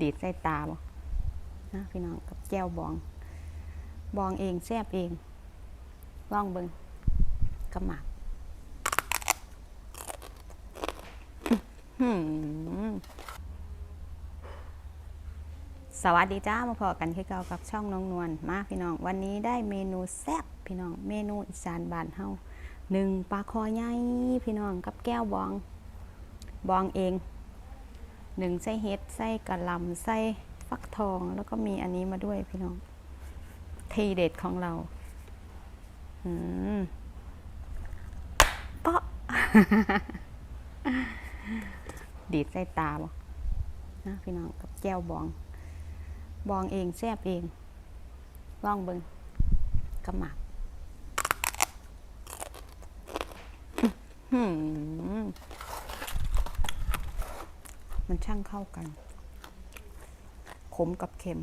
ดีดใส่ตาบ่นะพี่น้องกับแก้วบอง บองเองแซบเองลองเบิงกระหมักสวัสดีจ้ามาพอกันคือเก่ากับช่องน้องนวลมาพี่น้อง วันนี้ได้เมนูแซ่บพี่น้อง เมนูอีสานบานเฮาหนึ่งปลาคอใหญ่พี่น้องกับแก้วบอง บองเองหนึ่งไส้เฮ็ดไส้กะหล่ำไส้ฟักทองแล้วก็มีอันนี้มาด้วยพี่น้องทีเด็ดของเราอืมเปาะดีดใส่ตาบ่นะพี่น้องกับแก้วบอง บองเองแซบเองลองเบิงกระหมักอื้อหือ มันช่างเข้ากัน ขมกับเค็ม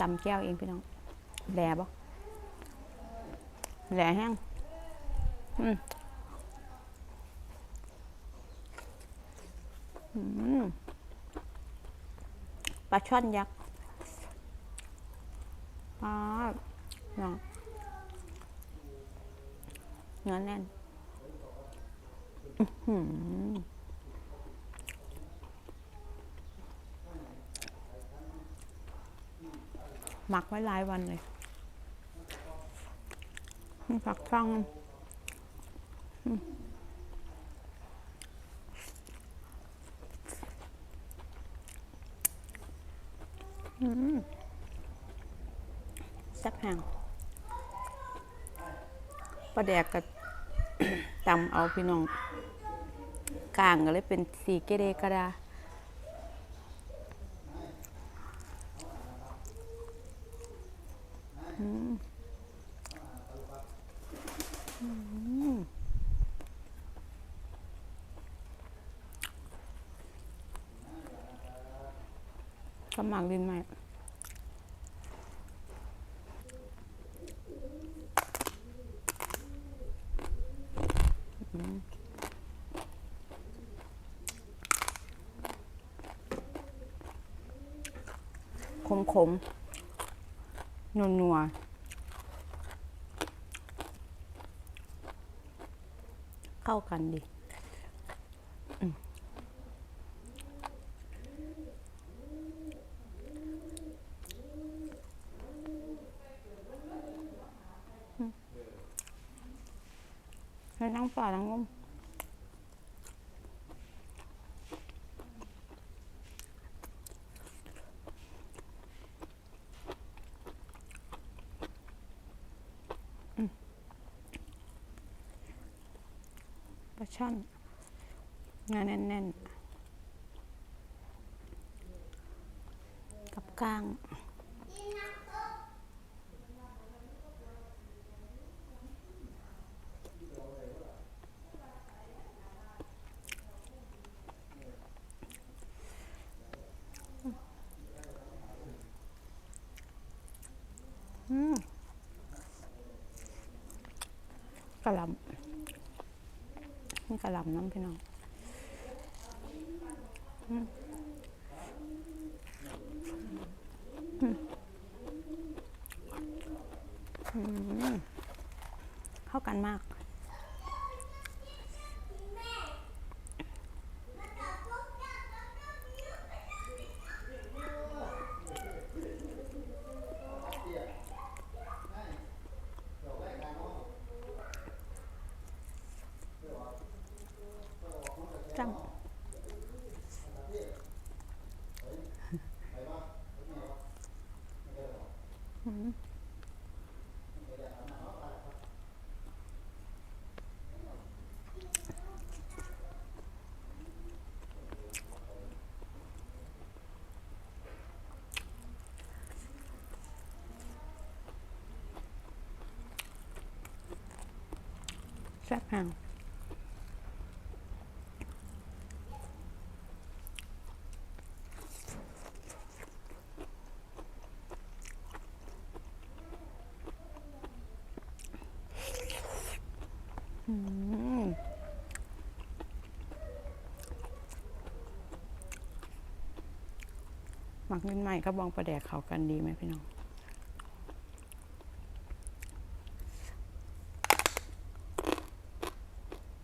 ตำแก้วเองพี่น้องแหลบ่แหลแห้งอืมอืมปลาช่อนยักษ์ปลาเนาะเนื้อแน่นอื้อ หมักไว้หลายวันเลยผักฟังอืมอืมแซ่บแห้งปลาแดกกับ ตำเอาพี่น้องกลางก็เลยเป็นสีเกเรกระดาสมัครดินใหม่ ขมขมนัวนัวเข้ากันดี นั่งป่านั่งงมปลาช่อนเนื้อแน่นๆ กับก้าง อืม กระหลำนี่กระหลำน้ำพี่น้องเข้ากันมาก จัง อืมแซ่บแห้ง อืม มักนิดใหม่ก็บองประแดกเขากันดีไหมพี่น้อง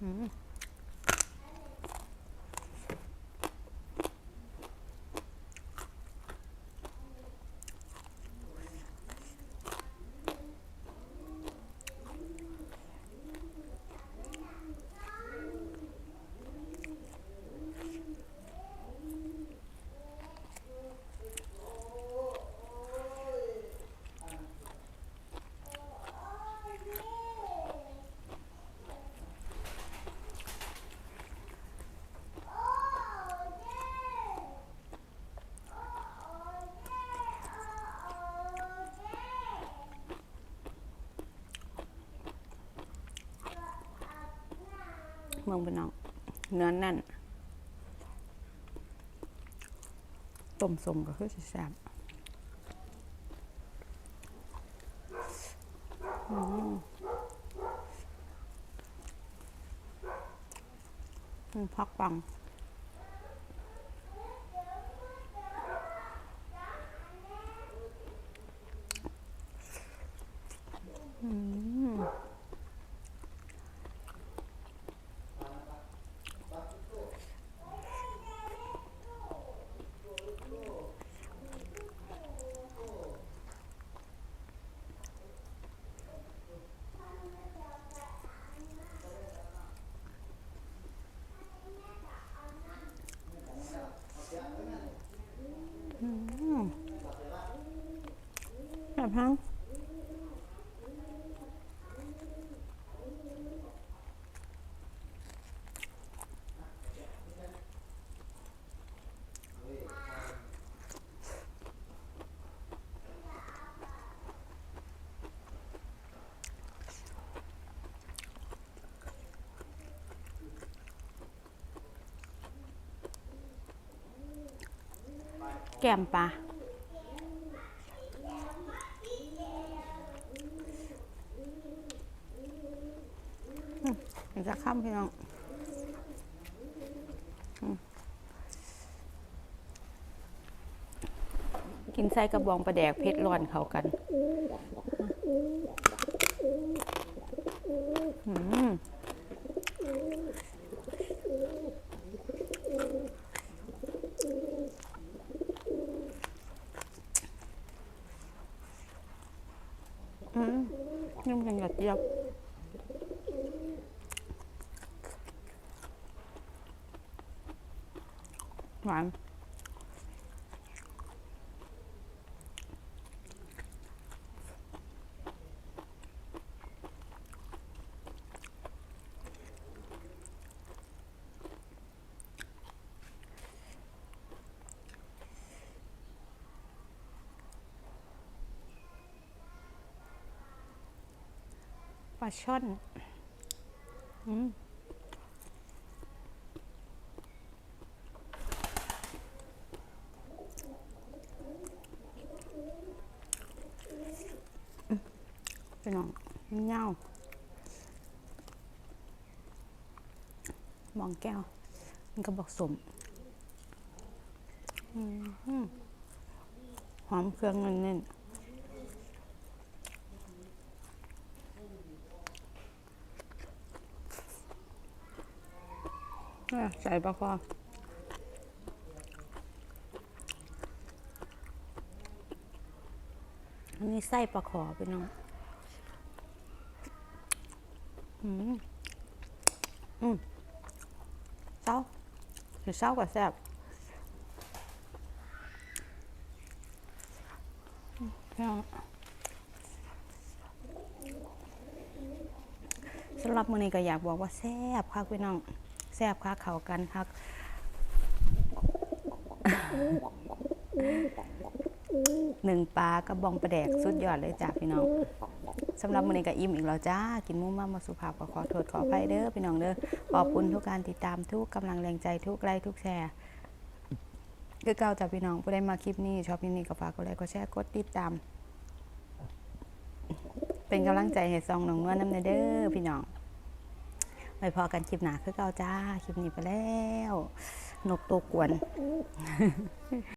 อืม เมืองพี่น้อง เนื้อแน่นต้มสมก็คือสิแซ่บมอืมพักปังอืม แบบทั้งแก้มปลา เดี๋ยวจะข้ามพี่น้องอืม กินไส้กระบองประแดกเพชรร้อนเขากันอืมอืมนิ่มจังหยดเดียวหวาน ลาช่อนอืมพี่น้องเงามองแก้ว มันก็บอกสมอืมหอมเครื่องเน้นๆเนี่ย ใส่ปลาคออันนี้ไส้ปลาขอพี่น้องอืมอืมเศร้าหรือเศร้ากว่าแซ่บพี่น้องสำหรับมื้อนี้ก็อยากบอกว่าแซ่บคักพี่น้อง แซ่บคักเขากันคักหนึ่งปลากระบองประแดกสุดยอดเลยจ้าพี่น้องสำหรับมื้อนี้ก็อิ่มอีกแล้วจ้า กินมุ้มามาสุภาพก็ขอโทษขออภัยเด้อพี่น้องเด้อขอบคุณทุกการติดตามทุกกำลังแรงใจทุกไลค์ทุกแชร์คือเก่าจ้าพี่น้องผู้ใดมาคลิปนี้ ชอบคลิปนี้ก็ฝากกดไลค์กดแชร์กดติดตาม เป็นกำลังใจให้ซองน้องนวลน้ำเด้อพี่น้อง ไปพอกันคลิปหนาคือเก่าจ้า คลิปนี้ไปแล้ว นกตัวกวน